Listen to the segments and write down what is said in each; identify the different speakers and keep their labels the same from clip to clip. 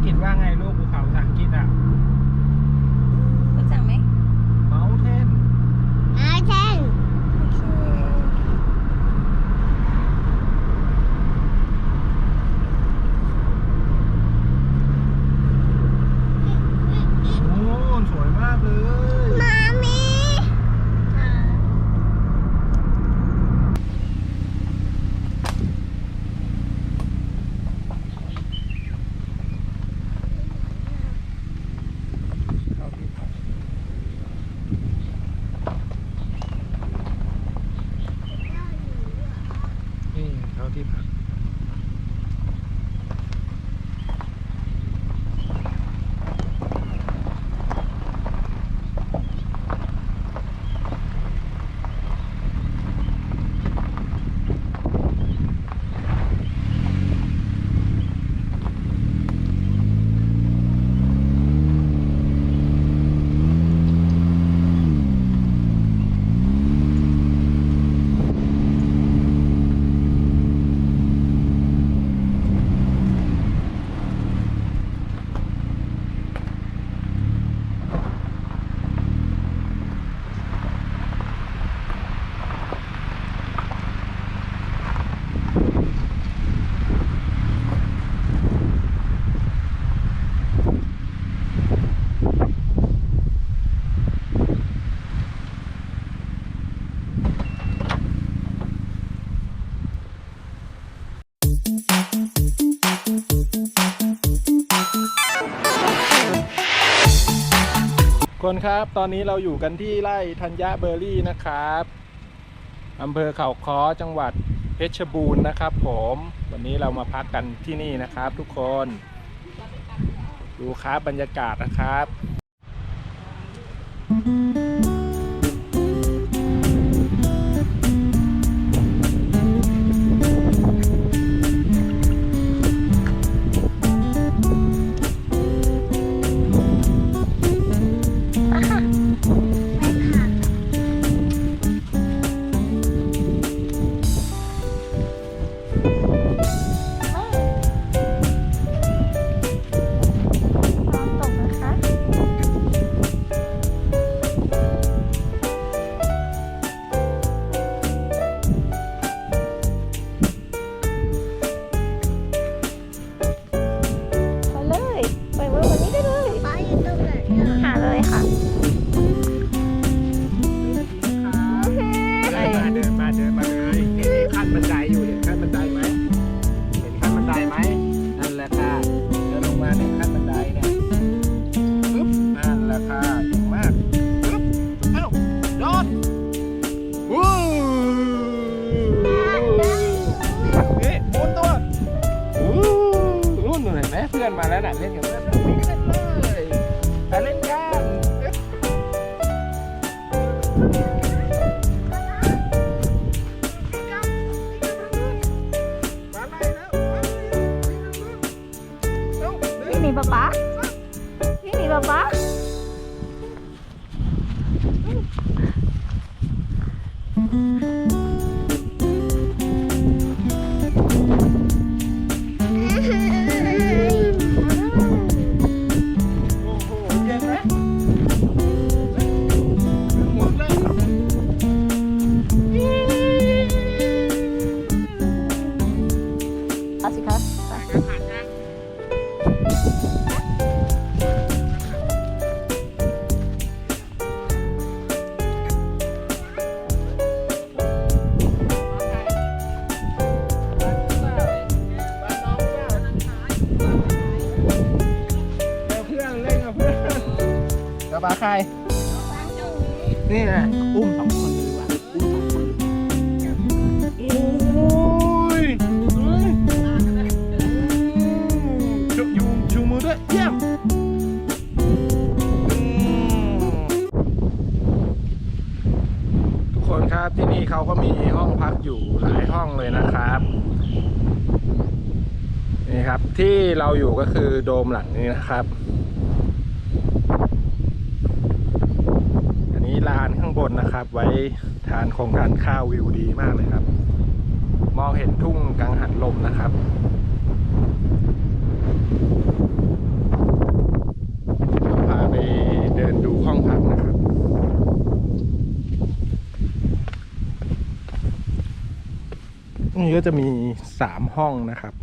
Speaker 1: อั
Speaker 2: ง
Speaker 3: กฤษว่าไงลูกภูเขาภาษาอังกฤษอะ
Speaker 1: รู้จักไหม
Speaker 3: mountain
Speaker 2: อาเทน
Speaker 1: โอเค
Speaker 3: โอ้สวยมากเลย
Speaker 2: มามี
Speaker 1: อ่า
Speaker 3: เข้าที่พักนี่เข้าที่พัก คนครับ ตอนนี้เราอยู่กันที่ไร่ธัญญาเบอร์รี่นะครับอำเภอเขาค้อจังหวัดเพชรบูรณ์นะครับผม วันนี้เรามาพักกันที่นี่นะครับทุกคน ดูครับบรรยากาศนะครับ แล้วเร็ เขาก็มีห้องพักอยู่หลายห้องเลยนะครับนี่ครับที่เราอยู่ก็คือโดมหลังนี้นะครับ อันนี้ลานข้างบนนะครับ ไว้ทานของทานข้าววิวดีมากเลยครับ มองเห็นทุ่งกังหันลมนะครับเดี๋ยวพาไปเดินดูห้องพักนะครับ นี่ก็จะมีสามห้องนะครับ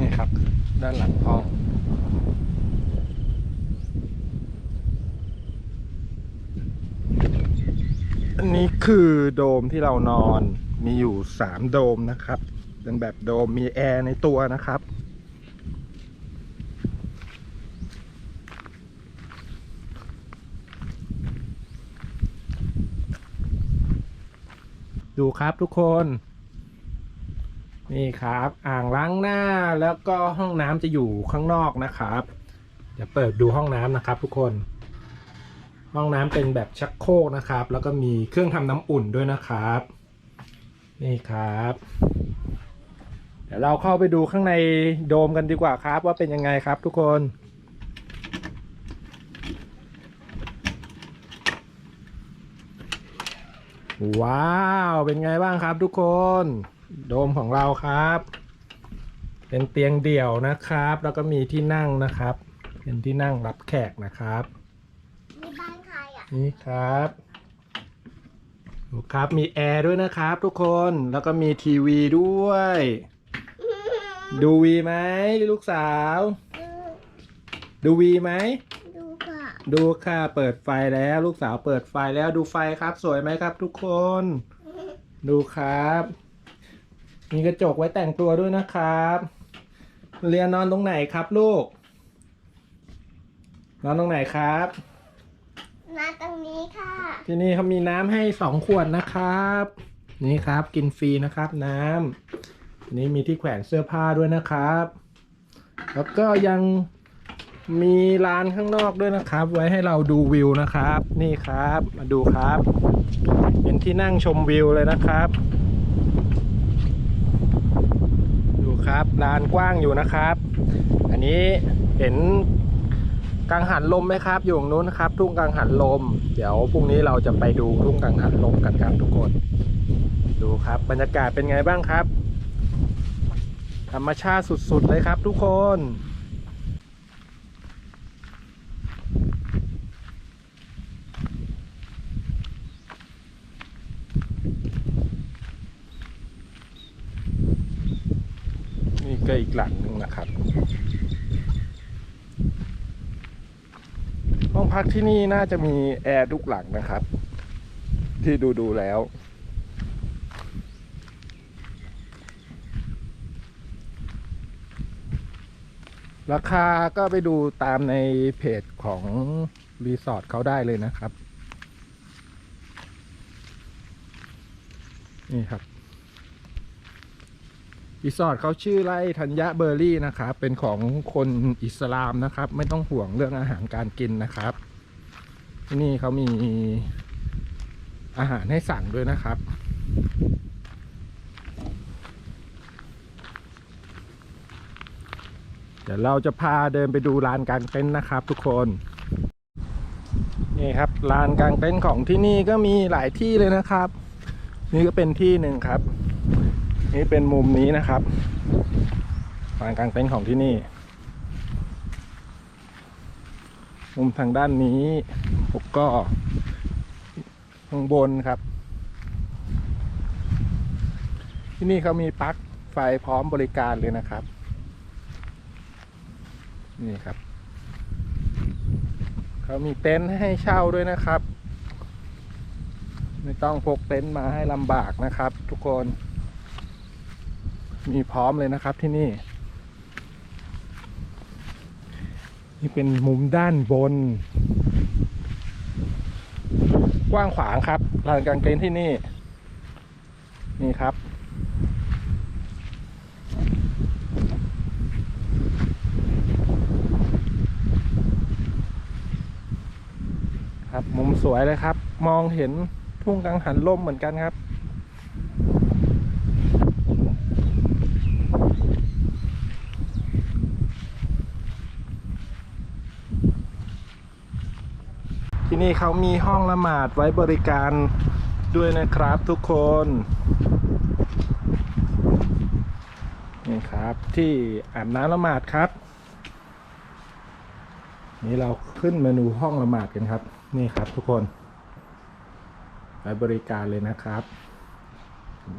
Speaker 3: นี่ครับ ด้านหลังห้อง อันนี้ คือโดมที่เรานอนมีอยู่สามโดมนะครับ เป็นแบบโดมมีแอร์ในตัวนะครับ ดูครับทุกคน นี่ครับ อ่างล้างหน้าแล้วก็ห้องน้ำจะอยู่ข้างนอกนะครับ เดี๋ยวเปิดดูห้องน้ำนะครับทุกคน ห้องน้ำเป็นแบบชักโครกนะครับ แล้วก็มีเครื่องทำน้ำอุ่นด้วยนะครับ นี่ครับ เดี๋ยวเราเข้าไปดูข้างในโดมกันดีกว่าครับ ว่าเป็นยังไงครับทุกคนว้าว เป็นไงบ้างครับทุกคน โดมของเราครับ เป็นเตียงเดี่ยวนะครับ แล้วก็มีที่นั่งนะครับ เป็นที่นั่งรับแขกนะครับ
Speaker 2: นใครอะ
Speaker 3: นี่ครับดูครับมีแอร์ด้วยนะครับทุกคนแล้วก็มีทีวีด้วย ดูวีไหมลูกสาว ดูวีไหม
Speaker 2: ดูค่ะ
Speaker 3: ดูค่ะเปิดไฟแล้วลูกสาวเปิดไฟแล้วดูไฟครับ สวยไหมครับ ทุกคน ดูครับ มีกระจกไว้แต่งตัวด้วยนะครับ เรียนนอนตรงไหนครับลูก นอนตรงไหนครับ
Speaker 2: มาตรงนี้ค่ะ
Speaker 3: ที่นี่เขามีน้ำให้สองขวดนะครับ นี่ครับกินฟรีนะครับน้ำนี่มีที่แขวนเสื้อผ้าด้วยนะครับ แล้วก็ยังมีลานข้างนอกด้วยนะครับ ไว้ให้เราดูวิวนะครับ นี่ครับมาดูครับ เป็นที่นั่งชมวิวเลยนะครับ ดูครับลานกว้างอยู่นะครับ อันนี้เห็น กังหันลมไหมครับ อยู่ตรงนู้นครับ ทุ่งกังหันลม เดี๋ยวพรุ่งนี้เราจะไปดูทุ่งกังหันลมกันครับทุกคน ดูครับ บรรยากาศเป็นไงบ้างครับ ธรรมชาติสุดๆเลยครับ ทุกคนนี่ก็อีกหลังหนึ่งนะครับ ห้อง พักที่นี่น่าจะมีแอร์ทุกหลังนะครับ ที่ดูดูแล้ว ราคาก็ไปดูตามในเพจของรีสอร์ทเขาได้เลยนะครับ นี่ครับ รีสอร์ทเขาชื่อไร่ธัญญะเบอร์รี่นะครับ เป็นของคนอิสลามนะครับ ไม่ต้องห่วงเรื่องอาหารการกินนะครับที่นี่เขามีอาหารให้สั่งด้วยนะครับ เดี๋ยวเราจะพาเดินไปดูลานกลางเต็นท์นะครับ ทุกคนนี่ครับลานกลางเต็นท์ของที่นี่ก็มีหลายที่เลยนะครับ นี่ก็เป็นที่หนึ่งครับ นี่เป็นมุมนี้นะครับลานกลางเต็นท์ของที่นี่ มุมทางด้านนี้ผมก็ข้างบนครับ ที่นี่เขามีปลั๊กไฟพร้อมบริการเลยนะครับ นี่ครับเขามีเต็นท์ให้เช่าด้วยนะครับ ไม่ต้องพกเต็นท์มาให้ลำบากนะครับ ทุกคน มีพร้อมเลยนะครับที่นี่ นี่เป็นมุมด้านบน กว้างขวางครับลานกางเต็นท์ที่นี่ นี่ครับครับมุมสวยเลยครับ มองเห็นทุ่งกังหันลมเหมือนกันครับ นี่เขามีห้องละหมาดไว้บริการด้วยนะครับทุกคนนี่ครับที่อาบน้ำละหมาดครับ นี่เราขึ้นเมนูห้องละหมาดกันครับ นี่ครับทุกคนไว้บริการเลยนะครับ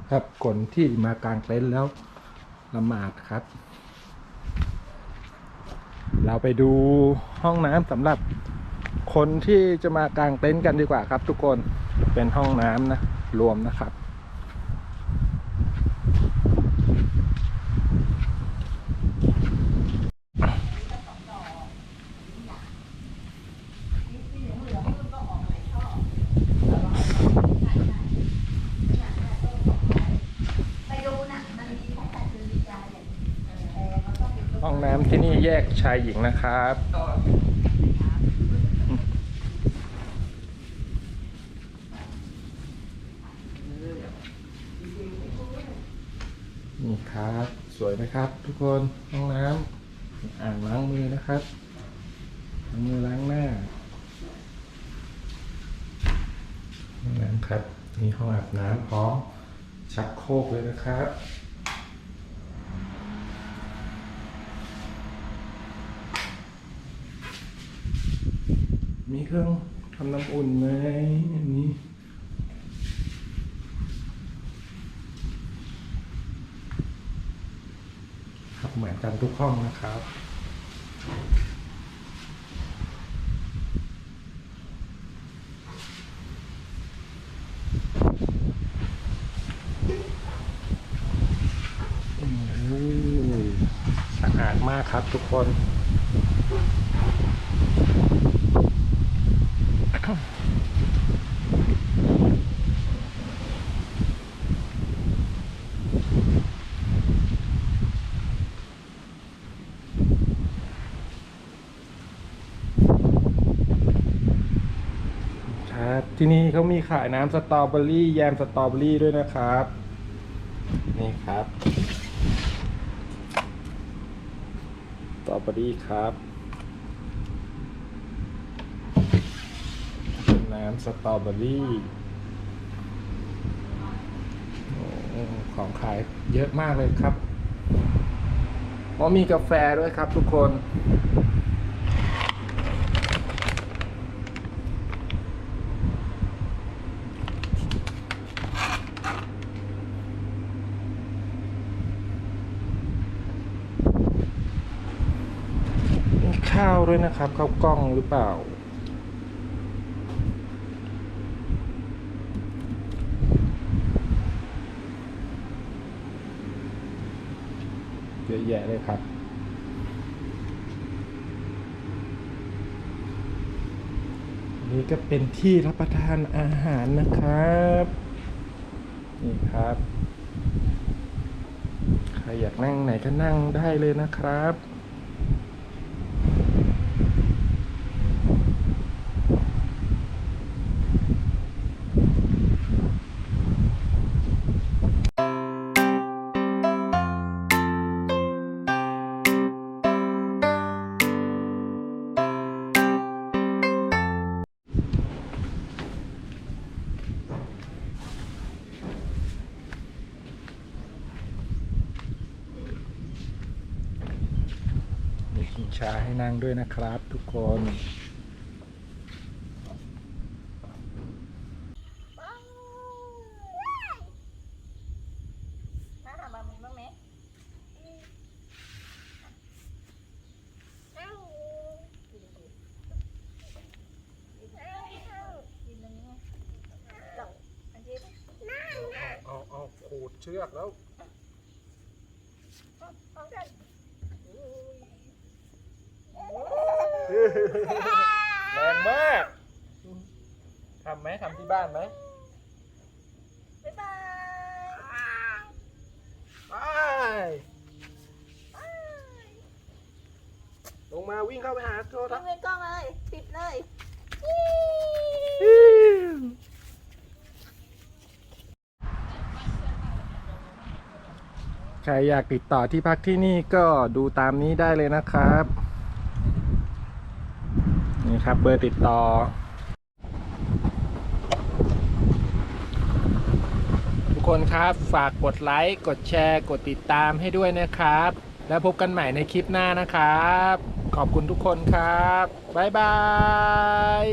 Speaker 3: ครับคนที่มากางเต็นท์แล้วละหมาดครับ เราไปดูห้องน้ำสำหรับ คนที่จะมากางเต็นท์กันดีกว่าครับ ทุกคนเป็นห้องน้ำนะ รวมนะครับ ห้องน้ำที่นี่แยกชายหญิงนะครับ นี่ครับ สวยไหม คนห้องน้ำอ่างล้างมือนะครับล้างมือล้างหน้าห้องน้ำครับมีห้องอาบน้ำพร้อมชักโครกเลยนะครับมีเครื่องทำน้ำอุ่นไหมอันนี้ ครับเหมือน กันทุกห้องนะครับอืมสะอาดมากครับทุกคน ครับ ที่นี่เขามีขายน้ำสตรอเบอรี่แยมสตรอเบอรี่ด้วยนะครับ นี่ครับสตรอเบอรี่ครับน้ำสตรอเบอรี่ของขายเยอะมากเลยครับอ๋อมีกาแฟด้วยครับทุกคน มี ข้าวด้วยนะครับข้าวกล้องหรือเปล่า เยอะแยะเลยครับนี่ก็เป็นที่รับประทานอาหารนะครับ นี่ครับ ใครอยากนั่งไหนก็นั่งได้เลยนะครับ ชิงช้าให้นั่งด้วยนะครับทุกคน
Speaker 1: มาหามามีบ้างไหมกินตรงนี้จับอันนี้
Speaker 3: เอาเอาขูดเชือกแล้ว
Speaker 1: ของฉัน
Speaker 3: แรงมากทำไหมทำที่บ้านไหม
Speaker 1: บ๊ายบาย
Speaker 3: ไปลงมาวิ่งเข้าไปหาโทร
Speaker 1: ทั
Speaker 3: ศน์ทำ
Speaker 1: เป็นกล้องเลยติดเลย
Speaker 3: ใครอยากติดต่อที่พักที่นี่ก็ดูตามนี้ได้เลยนะครับ ครับ เบอร์ติดต่อ ทุกคนครับฝากกดไลค์ กดแชร์ กดติดตามให้ด้วยนะครับ แล้วพบกันใหม่ในคลิปหน้านะครับ ขอบคุณทุกคนครับ บ๊ายบาย